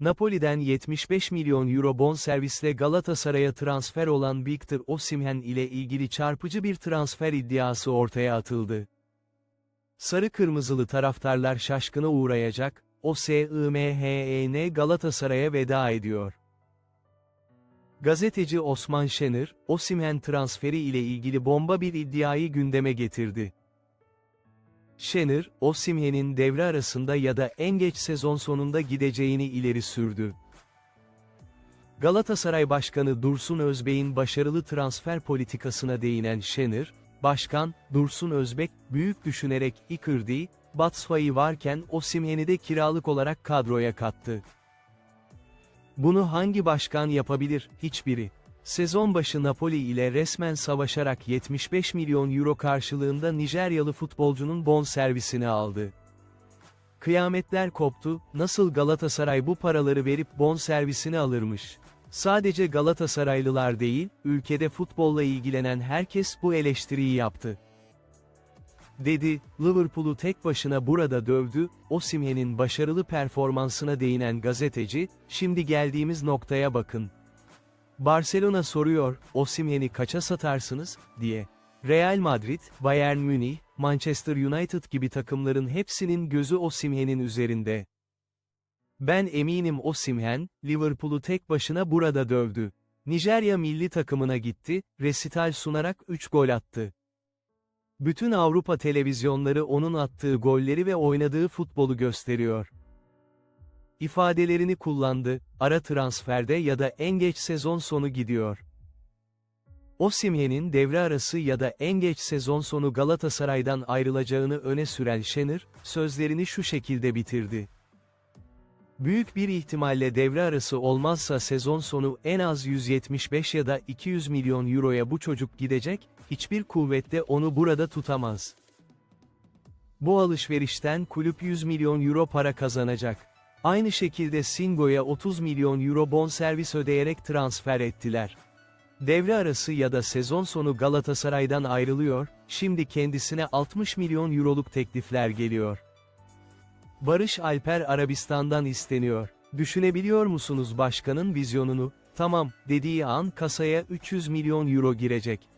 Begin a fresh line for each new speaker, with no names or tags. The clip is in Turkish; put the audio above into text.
Napoli'den 75 milyon euro bonservisle Galatasaray'a transfer olan Victor Osimhen ile ilgili çarpıcı bir transfer iddiası ortaya atıldı. Sarı kırmızılı taraftarlar şaşkına uğrayacak, OSIMHEN Galatasaray'a veda ediyor. Gazeteci Osman Şener, Osimhen transferi ile ilgili bomba bir iddiayı gündeme getirdi. Şener, Osimhen'in devre arasında ya da en geç sezon sonunda gideceğini ileri sürdü. Galatasaray Başkanı Dursun Özbek'in başarılı transfer politikasına değinen Şener, Başkan, Dursun Özbek, büyük düşünerek Icardi, Batshuayi varken Osimhen'i de kiralık olarak kadroya kattı. Bunu hangi başkan yapabilir? Hiçbiri. Sezon başı Napoli ile resmen savaşarak 75 milyon euro karşılığında Nijeryalı futbolcunun bon servisini aldı. Kıyametler koptu, nasıl Galatasaray bu paraları verip bon servisini alırmış? Sadece Galatasaraylılar değil, ülkede futbolla ilgilenen herkes bu eleştiriyi yaptı. Dedi, Liverpool'u tek başına burada dövdü, Osimhen'in başarılı performansına değinen gazeteci, şimdi geldiğimiz noktaya bakın. Barcelona soruyor, Osimhen'i kaça satarsınız, diye. Real Madrid, Bayern Münih, Manchester United gibi takımların hepsinin gözü Osimhen'in üzerinde. Ben eminim Osimhen, Liverpool'u tek başına burada dövdü. Nijerya milli takımına gitti, resital sunarak 3 gol attı. Bütün Avrupa televizyonları onun attığı golleri ve oynadığı futbolu gösteriyor. İfadelerini kullandı, ara transferde ya da en geç sezon sonu gidiyor. Osimhen'in devre arası ya da en geç sezon sonu Galatasaray'dan ayrılacağını öne süren Şener, sözlerini şu şekilde bitirdi. Büyük bir ihtimalle devre arası olmazsa sezon sonu en az 175 ya da 200 milyon euroya bu çocuk gidecek, hiçbir kuvvette onu burada tutamaz. Bu alışverişten kulüp 100 milyon euro para kazanacak. Aynı şekilde Singo'ya 30 milyon euro bonservis ödeyerek transfer ettiler. Devre arası ya da sezon sonu Galatasaray'dan ayrılıyor, şimdi kendisine 60 milyon euroluk teklifler geliyor. Barış Alper Arabistan'dan isteniyor. Düşünebiliyor musunuz başkanın vizyonunu? Tamam, dediği an kasaya 300 milyon euro girecek.